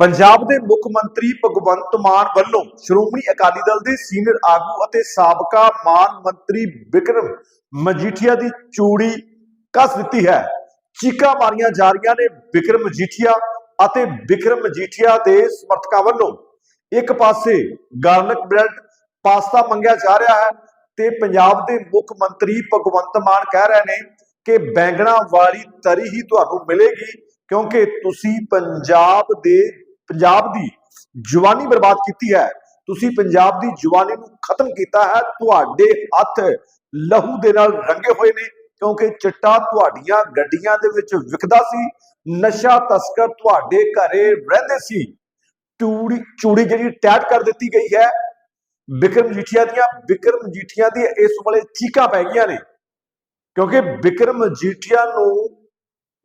ਪੰਜਾਬ ਦੇ ਮੁੱਖ ਮੰਤਰੀ ਭਗਵੰਤ ਮਾਨ ਵੱਲੋਂ ਸ਼੍ਰੋਮਣੀ ਅਕਾਲੀ ਦਲ ਦੇ ਸੀਨੀਅਰ ਆਗੂ ਅਤੇ ਸਾਬਕਾ ਮਾਨ ਮੰਤਰੀ ਵਿਕਰਮ ਮਜੀਠੀਆ ਦੀ ਚੂੜੀ ਕੱਸ ਦਿੱਤੀ ਹੈ। ਚੀਕਾਂ ਮਾਰੀਆਂ ਜਾ ਰਹੀਆਂ ਨੇ ਵਿਕਰਮ ਮਜੀਠੀਆ ਅਤੇ ਵਿਕਰਮ ਮਜੀਠੀਆ ਦੇ ਸਮਰਥਕਾਂ ਵੱਲੋਂ। ਇੱਕ ਪਾਸੇ ਗਾਰਲਿਕ ਬ੍ਰੈਡ ਪਾਸਤਾ ਮੰਗਿਆ ਜਾ ਰਿਹਾ ਹੈ ਤੇ ਪੰਜਾਬ ਦੇ ਮੁੱਖ ਮੰਤਰੀ ਭਗਵੰਤ ਮਾਨ ਕਹਿ ਰਹੇ ਨੇ ਕਿ ਬੈਂਗਣਾ ਵਾਲੀ ਤਰੀ ਹੀ ਤੁਹਾਨੂੰ ਮਿਲੇਗੀ ਕਿਉਂਕਿ ਤੁਸੀਂ ਪੰਜਾਬ ਦੇ ਪੰਜਾਬ ਦੀ ਜਵਾਨੀ ਬਰਬਾਦ ਕੀਤੀ ਹੈ। ਤੁਸੀਂ ਪੰਜਾਬ ਦੀ ਜਵਾਨੀ ਨੂੰ ਖਤਮ ਕੀਤਾ ਹੈ। ਤੁਹਾਡੇ ਹੱਥ ਲਹੂ ਦੇ ਨਾਲ ਰੰਗੇ ਹੋਏ ਨੇ, ਕਿਉਂਕਿ ਚਿੱਟਾ ਤੁਹਾਡੀਆਂ ਗੱਡੀਆਂ ਦੇ ਵਿੱਚ ਵਿਕਦਾ ਸੀ। ਨਸ਼ਾ ਤਸਕਰ ਤੁਹਾਡੇ ਘਰੇ ਰਹਿੰਦੇ ਸੀ। ਚੂੜੀ ਚੂੜੀ ਜਿਹੜੀ ਟੈਟ ਕਰ ਦਿੱਤੀ ਗਈ ਹੈ। ਬਿਕਰਮ ਜੀਠੀਆ ਦੀਆਂ ਬਿਕਰਮ ਜੀਠੀਆ ਦੀ ਇਸ ਵੇਲੇ ਚੀਕਾਂ ਪੈ ਗਈਆਂ ਨੇ। ਕਿਉਂਕਿ ਬਿਕਰਮ ਜੀਠੀਆ ਨੂੰ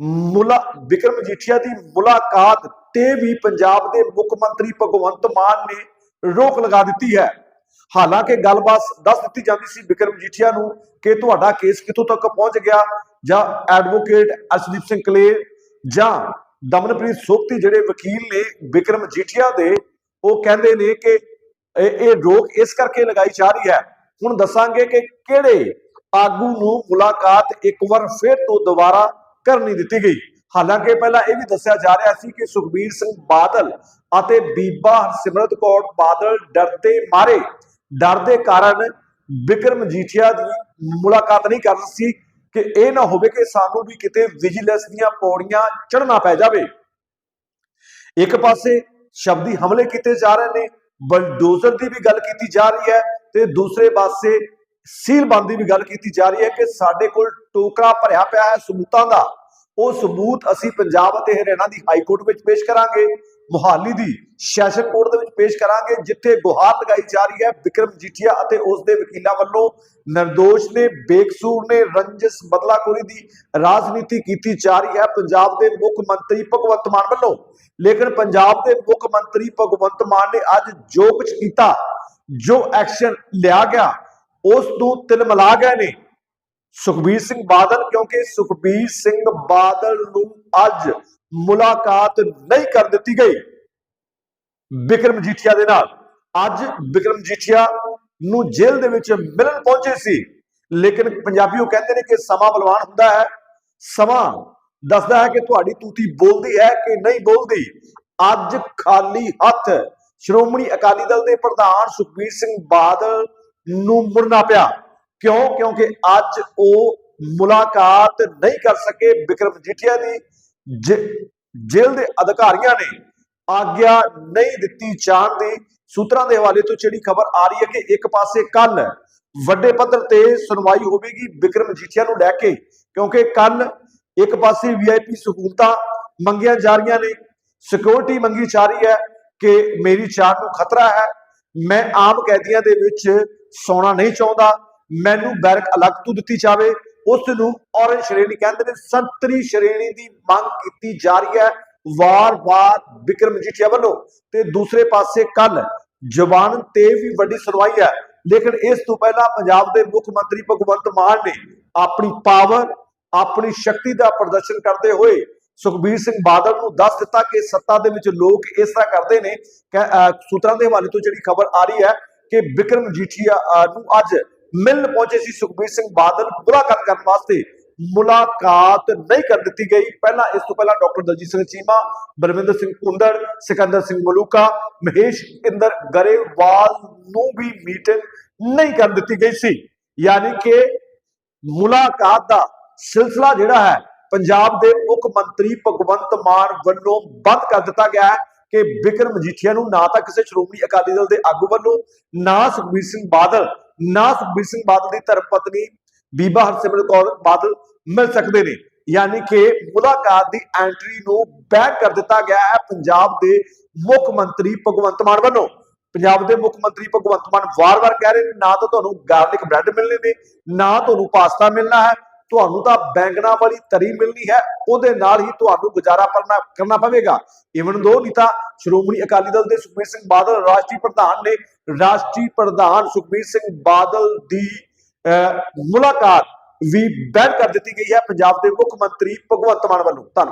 ਮੁਲਾ ਬਿਕਰਮ ਜੀਠੀਆ ਦੀ ਮੁਲਾਕਾਤ ਤੇ ਵੀ ਪੰਜਾਬ ਦੇ ਮੁੱਖ ਮੰਤਰੀ ਭਗਵੰਤ ਮਾਨ ਨੇ ਰੋਕ ਲਗਾ ਦਿੱਤੀ ਹੈ। ਹਾਲਾਂਕਿ ਗੱਲਬਾਤ ਦੱਸ ਦਿੱਤੀ ਜਾਂਦੀ ਸੀ ਵਿਕਰਮ ਜੀਠੀਆ ਨੂੰ ਕਿ ਤੁਹਾਡਾ ਕੇਸ ਕਿੱਥੋਂ ਤੱਕ ਪਹੁੰਚ ਗਿਆ ਜਾਂ ਐਡਵੋਕੇਟ ਅਰਸ਼ਦੀਪ ਸਿੰਘ ਕਲੇਰ ਜਾਂ ਦਮਨਪ੍ਰੀਤ ਸੋਖਤੀ ਜਿਹੜੇ ਵਕੀਲ ਨੇ ਵਿਕਰਮ ਜੀਠੀਆ ਦੇ, ਉਹ ਕਹਿੰਦੇ ਨੇ ਕਿ ਇਹ ਰੋਕ ਇਸ ਕਰਕੇ ਲਗਾਈ ਜਾ ਰਹੀ ਹੈ। ਹੁਣ ਦੱਸਾਂਗੇ ਕਿ ਕਿਹੜੇ ਆਗੂ ਨੂੰ ਮੁਲਾਕਾਤ ਇੱਕ ਵਾਰ ਫਿਰ ਤੋਂ ਦੁਬਾਰਾ ਕਰਨੀ ਦਿੱਤੀ ਗਈ। ਹਾਲਾਂਕਿ ਪਹਿਲਾਂ ਇਹ ਵੀ ਦੱਸਿਆ ਜਾ ਰਿਹਾ ਸੀ ਕਿ ਸੁਖਬੀਰ ਸਿੰਘ ਬਾਦਲ ਅਤੇ ਬੀਬਾ ਹਰਸਿਮਰਤ ਕੌਰ ਬਾਦਲ ਡਰਦੇ ਮਾਰੇ। ਡਰ ਦੇ ਕਾਰਨ ਵਿਕਰਮ ਜੀਠੀਆ ਦੀ ਮੁਲਾਕਾਤ ਨਹੀਂ ਕਰ ਸੀ ਕਿ ਇਹ ਨਾ ਹੋਵੇ ਕਿ ਸਾਨੂੰ ਵੀ ਕਿਤੇ ਵਿਜੀਲੈਂਸ ਦੀਆਂ ਪੌੜੀਆਂ ਚੜ੍ਹਨਾ ਪੈ ਜਾਵੇ। ਇੱਕ ਪਾਸੇ ਸ਼ਬਦੀ ਹਮਲੇ ਕੀਤੇ ਜਾ ਰਹੇ ਨੇ, ਬਲਡੋਜ਼ਰ ਦੀ ਵੀ ਗੱਲ ਕੀਤੀ ਜਾ ਰਹੀ ਹੈ ਤੇ ਦੂਸਰੇ ਪਾਸੇ ਸੀਲਬੰਦ ਦੀ ਵੀ ਗੱਲ ਕੀਤੀ ਜਾ ਰਹੀ ਹੈ ਕਿ ਸਾਡੇ ਕੋਲ ਟੋਕਰਾ ਭਰਿਆ ਪਿਆ ਹੈ ਸਬੂਤਾਂ ਦਾ। ਉਹ ਸਬੂਤ ਅਸੀਂ ਪੰਜਾਬ ਅਤੇ ਹਰਿਆਣਾ ਦੀ ਹਾਈ ਕੋਰਟ ਵਿੱਚ ਪੇਸ਼ ਕਰਾਂਗੇ, ਮੁਹਾਲੀ ਦੀ ਸੈਸ਼ਨ ਕੋਰਟ ਦੇ ਵਿੱਚ ਪੇਸ਼ ਕਰਾਂਗੇ, ਜਿੱਥੇ ਗੁਹਾਰ ਲਗਾਈ ਜਾ ਰਹੀ ਹੈ ਵਿਕਰਮ ਜੀਠੀਆ ਅਤੇ ਉਸ ਦੇ ਵਕੀਲਾਂ ਵੱਲੋਂ ਨਿਰਦੋਸ਼ ਨੇ, ਬੇਕਸੂਰ ਨੇ, ਰੰਜਸ ਬਦਲਾਖੋਰੀ ਦੀ ਰਾਜਨੀਤੀ ਕੀਤੀ ਜਾ ਰਹੀ ਹੈ ਪੰਜਾਬ ਦੇ ਮੁੱਖ ਮੰਤਰੀ ਭਗਵੰਤ ਮਾਨ ਵੱਲੋਂ। ਲੇਕਿਨ ਪੰਜਾਬ ਦੇ ਮੁੱਖ ਮੰਤਰੀ ਭਗਵੰਤ ਮਾਨ ਨੇ ਅੱਜ ਜੋ ਕੁਝ ਕੀਤਾ, ਜੋ ਐਕਸ਼ਨ ਲਿਆ ਗਿਆ, ਉਸ ਨੂੰ ਤਿਲ ਮਿਲਾ ਗਏ ਨੇ। ਸੁਖਬੀਰ ਸਿੰਘ ਬਾਦਲ, ਕਿਉਂਕਿ ਸੁਖਬੀਰ ਸਿੰਘ ਬਾਦਲ ਨੂੰ ਅੱਜ ਮੁਲਾਕਾਤ ਨਹੀਂ ਕਰ ਦਿੱਤੀ ਗਈ। ਵਿਕਰਮ ਜੀਠੀਆ ਦੇ ਨਾਲ। ਅੱਜ ਵਿਕਰਮ ਜੀਠੀਆ ਨੂੰ ਜੇਲ੍ਹ ਦੇ ਵਿੱਚ ਮਿਲਣ ਪਹੁੰਚੇ ਸੀ। ਲੇਕਿਨ ਪੰਜਾਬੀ ਉਹ ਕਹਿੰਦੇ ਨੇ ਕਿ ਸਮਾਂ ਬਲਵਾਨ ਹੁੰਦਾ ਹੈ। ਸਮਾਂ ਦੱਸਦਾ ਹੈ ਕਿ ਤੁਹਾਡੀ ਤੂਤੀ ਬੋਲਦੀ ਹੈ ਕਿ ਨਹੀਂ ਬੋਲਦੀ। ਅੱਜ ਖਾਲੀ ਹੱਥ ਸ਼੍ਰੋਮਣੀ ਅਕਾਲੀ ਦਲ ਦੇ ਪ੍ਰਧਾਨ ਸੁਖਬੀਰ ਸਿੰਘ ਬਾਦਲ ਨੂੰ ਮੁੜਨਾ ਪਿਆ। ਕਿਉਂ? ਕਿਉਂਕਿ ਅੱਜ ਉਹ ਮੁਲਾਕਾਤ ਨਹੀਂ ਕਰ ਸਕੇ ਵਿਕਰਮ ਜੀਠੀਆ ਦੀ। ਜੇ- ਜੇਲ੍ਹ ਦੇ ਅਧਿਕਾਰੀਆਂ ਨੇ ਆਗਿਆ ਨਹੀਂ ਦਿੱਤੀ ਜਾਣ ਦੀ, ਸੂਤਰਾਂ ਦੇ ਹਵਾਲੇ ਤੋਂ ਜਿਹੜੀ ਖਬਰ ਆ ਰਹੀ ਹੈ ਕਿ ਇੱਕ ਪਾਸੇ ਕੱਲ ਵੱਡੇ ਪੱਧਰ ਤੇ ਸੁਣਵਾਈ ਹੋਵੇਗੀ ਵਿਕਰਮ ਜੀਠੀਆ ਨੂੰ ਲੈ ਕੇ, ਕਿਉਂਕਿ ਕੱਲ ਇੱਕ ਪਾਸੇ ਵੀਆਈਪੀ ਸਹੂਲਤਾਂ ਮੰਗੀਆਂ ਜਾ ਰਹੀਆਂ ਨੇ। ਸਿਕਿਉਰਿਟੀ ਮੰਗੀ ਜਾ ਰਹੀ ਹੈ ਕਿ ਮੇਰੀ ਜਾਨ ਨੂੰ ਖਤਰਾ ਹੈ। ਮੈਂ ਆਮ ਕੈਦੀਆਂ ਦੇ ਵਿੱਚ ਸੌਣਾ ਨਹੀਂ ਚਾਹੁੰਦਾ। ਮੈਨੂੰ ਬੈਰਕ ਅਲੱਗ ਤੋਂ ਦਿੱਤੀ ਜਾਵੇ ਉਸ ਨੂੰ ਔਰੰਜ ਸ਼੍ਰੇਣੀ ਕਹਿੰਦੇ ਨੇ, ਸੰਤਰੀ ਸ਼੍ਰੇਣੀ ਦੀ ਮੰਗ ਕੀਤੀ ਜਾ ਰਹੀ ਹੈ। ਵਾਰ-ਵਾਰ ਵਿਕਰਮ ਜੀਠੀਆ ਵੱਲੋਂ ਤੇ ਦੂਸਰੇ ਪਾਸੇ ਕੱਲ ਜ਼ਬਾਨ ਤੇ ਵੀ ਵੱਡੀ ਸੁਣਵਾਈ ਹੈ। ਲੇਕਿਨ ਇਸ ਤੋਂ ਪਹਿਲਾਂ ਪੰਜਾਬ ਦੇ ਮੁੱਖ ਮੰਤਰੀ ਭਗਵੰਤ ਮਾਨ ਨੇ ਆਪਣੀ ਪਾਵਰ ਆਪਣੀ ਸ਼ਕਤੀ ਦਾ ਪ੍ਰਦਰਸ਼ਨ ਕਰਦੇ ਹੋਏ ਸੁਖਬੀਰ ਸਿੰਘ ਬਾਦਲ ਨੂੰ ਦੱਸ ਦਿੱਤਾ ਕਿ ਸੱਤਾ ਦੇ ਵਿੱਚ ਲੋਕ ਇਸ ਤਰ੍ਹਾਂ ਕਰਦੇ ਨੇ ਕਿ ਸੂਤਰਾਂ ਦੇ ਹਵਾਲੇ ਤੋਂ ਜਿਹੜੀ ਖਬਰ ਆ ਰਹੀ ਹੈ ਕਿ ਵਿਕਰਮ ਜੀਠੀਆ ਨੂੰ ਅੱਜ ਮਿਲਣ ਪਹੁੰਚੇ ਸੀ ਸੁਖਬੀਰ ਸਿੰਘ ਬਾਦਲ ਮੁਲਾਕਾਤ ਕਰਨ ਵਾਸਤੇ। ਮੁਲਾਕਾਤ ਨਹੀਂ ਕਰ ਦਿੱਤੀ ਗਈ। ਪਹਿਲਾਂ ਇਸ ਤੋਂ ਪਹਿਲਾਂ ਡਾਕਟਰ ਦਲਜੀਤ ਸਿੰਘ ਚੀਮਾ, ਬਲਵਿੰਦਰ ਸਿੰਘ ਕੁੰਦੜ ਸਿਕੰਦਰ ਸਿੰਘ ਮਲੂਕਾ, ਮਹੇਸ਼ ਇੰਦਰ ਗਰੇਵਾਲ ਨੂੰ ਵੀ ਮੀਟਿੰਗ ਨਹੀਂ ਕਰ ਦਿੱਤੀ ਗਈ ਸੀ। ਯਾਨੀ ਕਿ ਮੁਲਾਕਾਤ ਦਾ ਸਿਲਸਿਲਾ ਜਿਹੜਾ ਹੈ, ਪੰਜਾਬ ਦੇ ਮੁੱਖ ਮੰਤਰੀ ਭਗਵੰਤ ਮਾਨ ਵੱਲੋਂ ਬੰਦ ਕਰ ਦਿੱਤਾ ਗਿਆ ਹੈ। ਕਿ ਬਿਕਰਮ ਮਜੀਠੀਆ ਨੂੰ ਨਾ ਤਾਂ ਕਿਸੇ ਸ਼੍ਰੋਮਣੀ ਅਕਾਲੀ ਦਲ ਦੇ ਆਗੂ ਵੱਲੋਂ, ਨਾ ਸੁਖਬੀਰ ਸਿੰਘ ਬਾਦਲ, ਨਾ ਸੁਖਬੀਰ ਸਿੰਘ ਬਾਦਲ ਦੀ ਧਰਮ ਪਤਨੀ ਬੀਬਾ ਹਰਸਿਮਰਤ ਕੌਰ ਬਾਦਲ ਮਿਲ ਸਕਦੇ ਨੇ। ਯਾਨੀ ਕਿ ਮੁਲਾਕਾਤ ਦੀ ਐਂਟਰੀ ਨੂੰ ਬੈਨ ਕਰ ਦਿੱਤਾ ਗਿਆ ਹੈ ਪੰਜਾਬ ਦੇ ਮੁੱਖ ਮੰਤਰੀ ਭਗਵੰਤ ਮਾਨ ਵੱਲੋਂ। ਪੰਜਾਬ ਦੇ ਮੁੱਖ ਮੰਤਰੀ ਭਗਵੰਤ ਮਾਨ ਵਾਰ-ਵਾਰ ਕਹਿ ਰਹੇ ਨੇ, ਨਾ ਤਾਂ ਤੁਹਾਨੂੰ ਗਾਰਲਿਕ ਬ੍ਰੈਡ ਮਿਲਣੇ ਨੇ, ਨਾ ਤੁਹਾਨੂੰ ਪਾਸਤਾ ਮਿਲਣਾ ਹੈ ਤੁਹਾਨੂੰ ਤਾਂ ਬੈਂਗਣਾ ਵਾਲੀ ਤਰੀ ਮਿਲਣੀ ਹੈ ਉਹਦੇ ਨਾਲ ਹੀ ਤੁਹਾਨੂੰ ਗੁਜ਼ਾਰਾ ਕਰਨਾ ਕਰਨਾ ਪਵੇਗਾ। ਇਵਨ ਦੋ ਨਹੀਂ ਤਾਂ ਸ਼੍ਰੋਮਣੀ ਅਕਾਲੀ ਦਲ ਦੇ ਸੁਖਬੀਰ ਸਿੰਘ ਬਾਦਲ ਰਾਸ਼ਟਰੀ ਪ੍ਰਧਾਨ ਨੇ ਰਾਸ਼ਟਰੀ ਪ੍ਰਧਾਨ ਸੁਖਬੀਰ ਸਿੰਘ ਬਾਦਲ ਦੀ ਅਹ, ਮੁਲਾਕਾਤ ਵੀ ਬੈਨ ਕਰ ਦਿੱਤੀ ਗਈ ਹੈ ਪੰਜਾਬ ਦੇ ਮੁੱਖ ਮੰਤਰੀ ਭਗਵੰਤ ਮਾਨ ਵੱਲੋਂ। ਧੰਨਵਾਦ।